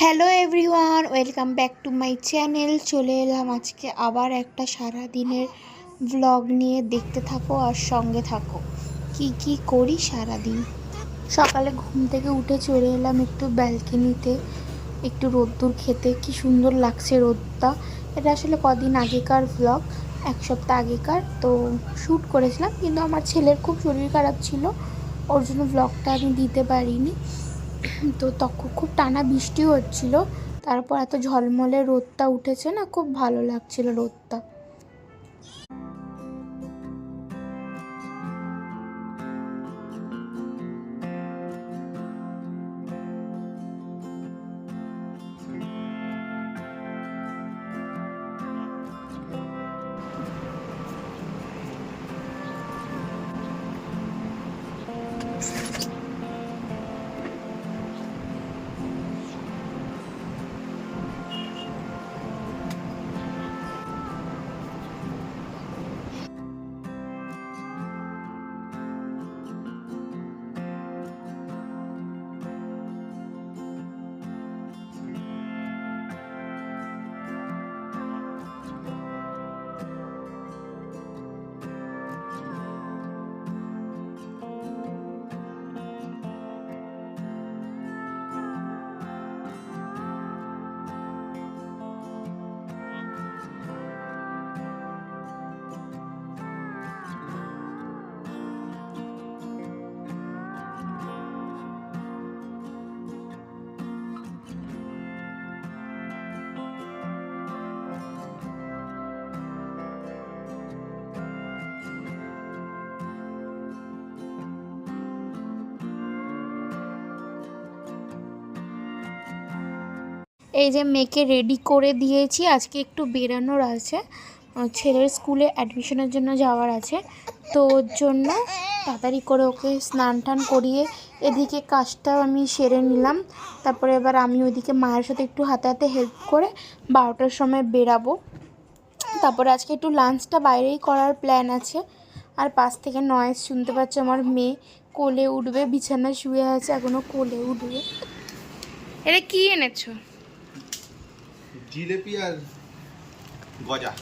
Hello everyone welcome back to my channel চলে এলাম আজকে আবার একটা সারা দিনের ব্লগ নিয়ে। দেখতে থাকো আর সঙ্গে থাকো। কি কি করি সারা দিন সকালে ঘুম থেকে উঠে চলে এলাম একটু ব্যালকনিতে একটু রোদ্দুর খেতে। কি সুন্দর লাগছে রোদটা। এটা আসলে কদিন আগেকার ব্লগ এক সপ্তাহ আগেকার। তো শ্যুট করেছিলাম, কিন্তু আমার ছেলের খুব শরীর খারাপ ছিল। ওর জন্য ব্লগটা আমি দিতে পারিনি। তো তখন খুব টানা বৃষ্টি হচ্ছিল। তারপর এত ঝলমলে রোদটা উঠেছে না, খুব ভালো লাগছিল রোদটা। এই যে মেয়েকে রেডি করে দিয়েছি, আজকে একটু বেরানোর আছে। ছেলের স্কুলে অ্যাডমিশনের জন্য যাওয়ার আছে। তো ওর জন্য তাড়াতাড়ি করে ওকে স্নান টান করিয়ে এদিকে কাজটা আমি সেরে নিলাম। তারপরে এবার আমি ওইদিকে মায়ের সাথে একটু হাতে হাতে হেল্প করে বারোটার সময় বেরাবো। তারপরে আজকে একটু লাঞ্চটা বাইরেই করার প্ল্যান আছে। আর পাশ থেকে নয়েজ শুনতে পাচ্ছে আমার মেয়ে। কোলে উঠবে, বিছানায় শুয়ে আছে এখনও কোলে উঠবে। এটা কী এনেছো? জিলেপি আর গজা।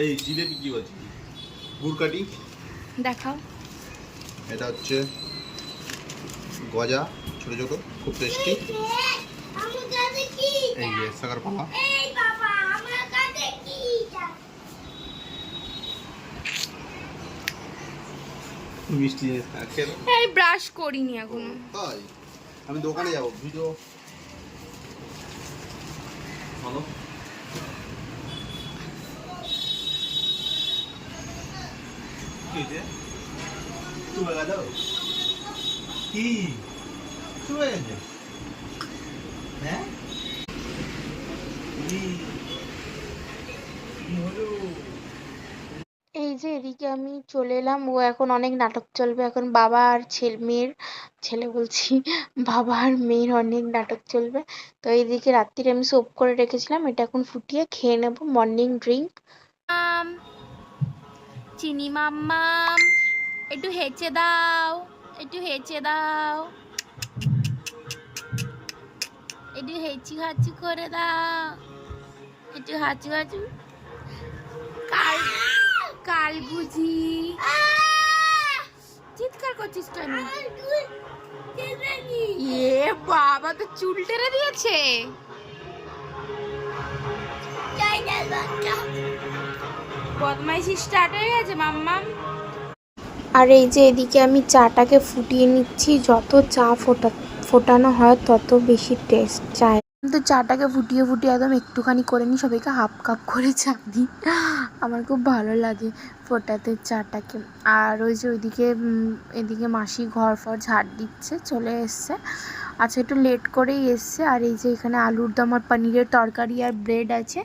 এই জিলেপি কি বলছি? গুড়কাটি দেখাও। এটা হচ্ছে গজা ছোট ছোট খুব টেস্টি এই যে সাগার পালা মিষ্টি। এই ব্রাশ করিনি এখনও। তাই? আমি দোকানে যাব ভিডিও কি? গেল গেছে? হ্যাঁ? এই যে এদিকে আমি চলে এলাম। ও এখন অনেক নাটক চলবে। এখন বাবা আর ছেলে মেয়ের ছেলে বলছি বাবা আর মেয়ের অনেক নাটক চলবে। তো এইদিকে রাত্রিরে আমি সোপ করে রেখেছিলাম। এটা এখন ফুটিয়ে খেয়ে নেব। মর্নিং ড্রিঙ্ক চিনি মাম্মাম। একটু হেঁচে দাও, একটু হেঁচে দাও। একটু হেঁচি হাঁচি করে দাও। একটু হাঁচু হাঁচু। কাল কাল বুঝি। চিৎকার করছিস কেন? এ বাবা, তো চুল টেনে দিয়েছে। বদমাইশি স্টার্ট হয়ে গেছে, মাম্মাম। আর এই যে এদিকে আমি চাটাকে ফুটিয়ে নিচ্ছি, যত চা ফোটা ফোটানো হয় তত বেশি টেস্ট চায় তো চাটাকে ফুটিয়ে ফুটিয়ে একদম একটুখানি করে নিই, সবাইকে হাফ কাপ করে চা দিই। আমার খুব ভালো লাগে ফোটাতে চাটাকে। আর ওই যে ওইদিকে এদিকে মাসি ঘর ফর ঝাড় দিচ্ছে, চলে এসছে। আচ্ছা একটু লেট করেই এসছে। আর এই যে এখানে আলুর দম আর পনিরের তরকারি আর ব্রেড আছে,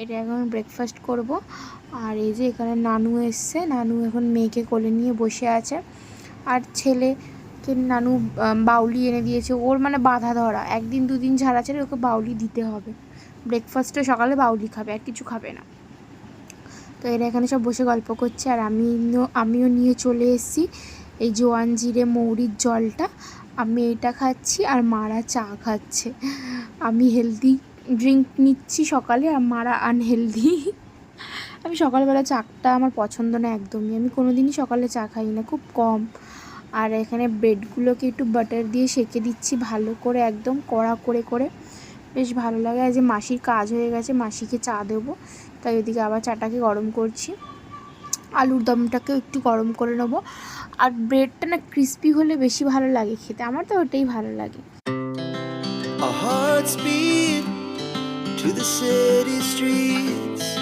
এটা এখন ব্রেকফাস্ট করব। আর এই যে এখানে নানু এসছে। নানু এখন মেয়েকে কোলে নিয়ে বসে আছে। আর ছেলেকে নানু বাউলি এনে দিয়েছে। ওর মানে বাধা ধরা। একদিন দুদিন ছাড়া ছেড়ে ওকে বাউলি দিতে হবে। ব্রেকফাস্টে সকালে বাউলি খাবে, আর কিছু খাবে না। তো এরা এখানে সব বসে গল্প করছে। আর আমি আমিও নিয়ে চলে এসেছি। এই জোয়ান জিরে মৌরির জলটা। আমি এটা খাচ্ছি আর মারা চা খাচ্ছে। আমি হেলদি ড্রিঙ্ক নিচ্ছি সকালে আর মারা আনহেলদি সকালবেলা চাটা আমার পছন্দ না একদমই। আমি কোনো দিনই সকালে চা খাই না, খুব কম। আর এখানে ব্রেডগুলোকে একটু বাটার দিয়ে সেকে দিচ্ছি ভালো করে, একদম কড়া করে করে। বেশ ভালো লাগে। আর যে মাসির কাজ হয়ে গেছে, মাসিকে চা দেবো। তাই ওদিকে আবার চাটাকে গরম করছি। আলুর দমটাকেও একটু গরম করে নেব। আর ব্রেডটা না ক্রিস্পি হলে বেশি ভালো লাগে খেতে। আমার তো ওটাই ভালো লাগে। To the city streets.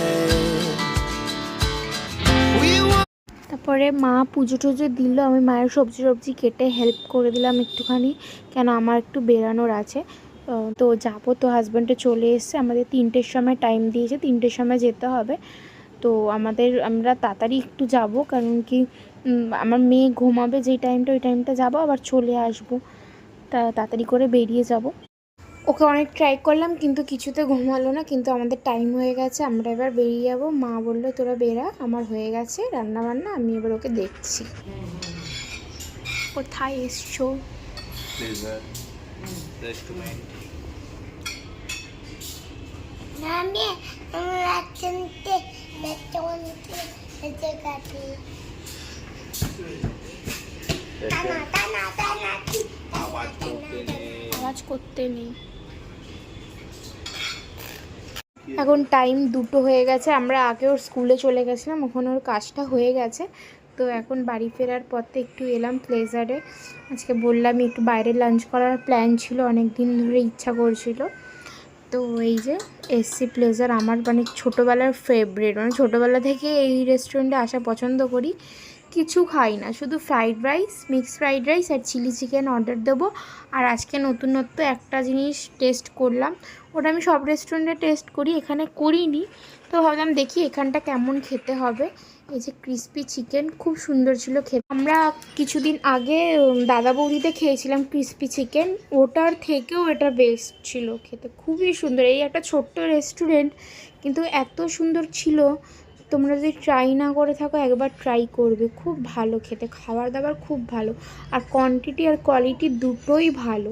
তারপরে মা পুজো টুজো দিল, আমি মায়ের সবজি সবজি কেটে হেল্প করে দিলাম একটুখানি, কেন আমার একটু বেরানোর আছে। তো যাব তো হাজব্যান্ডে চলে এসছে, আমাদের তিনটের সময় টাইম দিয়েছে, তিনটের সময় যেতে হবে। তো আমাদের, আমরা তাড়াতাড়ি একটু যাব, কারণ কি আমার মেয়ে ঘুমাবে যেই টাইমটা ওই টাইমটা যাব, আবার চলে আসব। তা তাড়াতাড়ি করে বেরিয়ে যাব। ওকে অনেক ট্রাই করলাম কিন্তু কিছুতে ঘুমালো না কিন্তু আমাদের টাইম হয়ে গেছে আমরা এবার বেরিয়ে যাব। মা বলল তোরা বেরা আমার হয়ে গেছে রান্না বান্না আমি এবার ওকে দেখছি। কোথায় এসছো? রেস্টুরেন্ট করতে নেই। এখন টাইম দুটো হয়ে গেছে, আমরা আগে ওর স্কুলে চলে গেছিলাম, ওখানে ওর কাজটা হয়ে গেছে। তো এখন বাড়ি ফেরার পথে একটু এলাম প্লেজারে আজকে বললাম একটু বাইরে লাঞ্চ করার প্ল্যান ছিল অনেক দিন ধরে ইচ্ছা করছিল। তো এই যে এসসি প্লেজার আমার মানে ছোটোবেলার ফেভারিট মানে ছোটোবেলা থেকে এই রেস্টুরেন্টে আসা পছন্দ করি। কিছু খাই না। শুধু fried rice mixed fried rice আর চিলি চিকেন অর্ডার দেবো। আর আজকে নতুনত্ব একটা জিনিস টেস্ট করলাম। ওটা আমি সব রেস্টুরেন্টে টেস্ট করি, এখানে করিনি। তো ভাবলাম দেখি এখানটা কেমন খেতে হবে। এই যে ক্রিস্পি চিকেন খুব সুন্দর ছিল খেতে। আমরা কিছুদিন আগে দাদা বৌদিতে খেয়েছিলাম ক্রিস্পি চিকেন ওটার থেকেও এটা বেস্ট ছিল খেতে। খুবই সুন্দর। এই একটা ছোট্ট রেস্টুরেন্ট কিন্তু এত সুন্দর ছিল। তোমরা যদি ট্রাই না করে থাকো, একবার ট্রাই করবে। খুব ভালো খেতে খাবার দাবার খুব ভালো। আর কোয়ান্টিটি আর কোয়ালিটি দুটোই ভালো।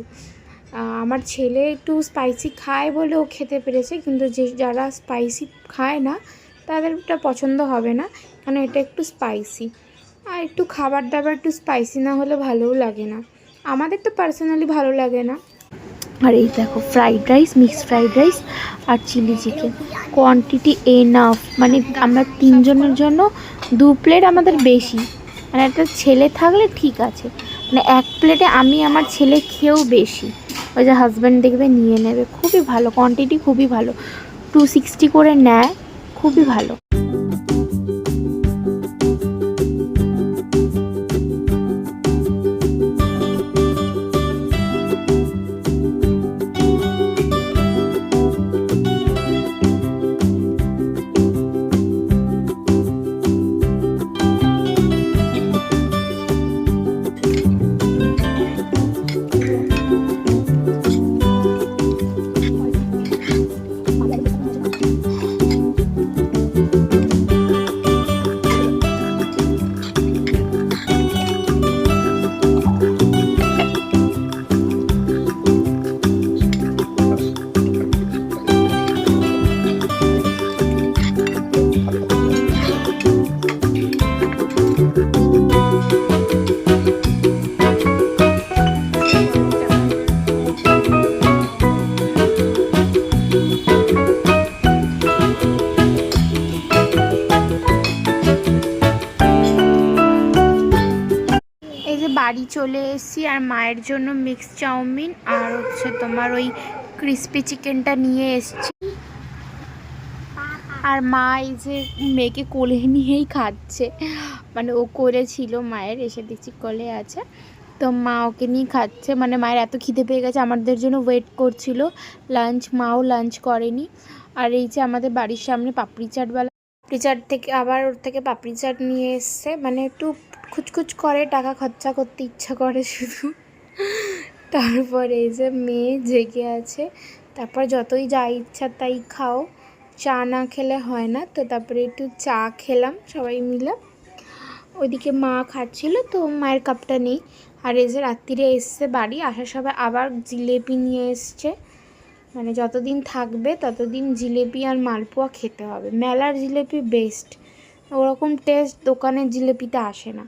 আমার ছেলে একটু স্পাইসি খায় বলে ও খেতে পেরেছে, কিন্তু যে যারা স্পাইসি খায় না, তাদেরটা পছন্দ হবে না কারণ এটা একটু স্পাইসি আর একটু খাবার দাবার একটু স্পাইসি না হলে ভালোও লাগে না। আমাদের তো পার্সোনালি ভালো লাগে না। আর এই দেখো fried rice mixed fried rice আর চিলি চিকেন কোয়ান্টিটি এনাফ মানে আমরা তিনজনের জন্য দু প্লেট আমাদের বেশি। মানে একটা ছেলে থাকলে ঠিক আছে। মানে এক প্লেটে আমি আমার ছেলে খেয়েও বেশি। ওই যে হাজব্যান্ড দেখবে নিয়ে নেবে। খুবই ভালো কোয়ান্টিটি খুবই ভালো। টু সিক্সটি করে নেয়, খুবই ভালো। এই যে বাড়ি চলে এসেছি আর মায়ের জন্য মিক্স চাউমিন আর হচ্ছে তোমার ওই ক্রিস্পি চিকেনটা নিয়ে এসেছি। আর মা এই যে মেয়েকে কোলে নিয়েই খাচ্ছে। মানে ও কোলে ছিল, মায়ের এসে দেখছি কোলে আছে। তো মা ওকে নিয়ে খাচ্ছে। মানে মায়ের এত খিদে পেয়ে গেছে, আমাদের জন্য ওয়েট করছিল। লাঞ্চ মাও লাঞ্চ করেনি। আর এই যে আমাদের বাড়ির সামনে পাপড়ি চাটওয়ালা পাপড়ি চাট থেকে, আবার ওর থেকে পাপড়ি চাট নিয়ে এসছে। মানে একটু খুচখুচ করে, টাকা খরচা করতে ইচ্ছা করে শুধু। তারপরে এই যে মেয়ে জেগে আছে। তারপর যতই যা ইচ্ছা তাই খাও। চা না খেলে হয় না। তো তারপরে একটু চা খেলাম সবাই মিলে। ওইদিকে মা খাচ্ছিল, তো মায়ের কাপটা নেই। আর এই যে রাত্রিরে এসছে বাড়ি, আসার সময় আবার জিলেপি নিয়ে এসছে। মানে যতদিন থাকবে ততদিন জিলেপি আর মালপোয়া খেতে হবে। মেলার জিলেপি বেস্ট ওরকম টেস্ট দোকানের জিলেপিতে আসে না।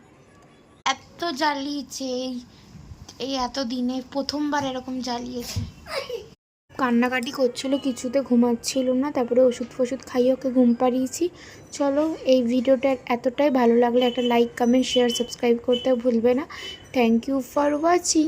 এত জ্বালিয়েছে এই এই এত দিনে প্রথমবার এরকম জ্বালিয়েছে। কান্নাকাটি করছিল কিছুতে ঘুমাচ্ছিল না তারপরে ওষুধ ফষুধ খাইয়ে ওকে ঘুম পাড়িয়েছি। চলো এই ভিডিওটা এতটাই ভালো লাগলে। একটা লাইক কমেন্ট শেয়ার সাবস্ক্রাইব করতে ভুলবে না। Thank you for watching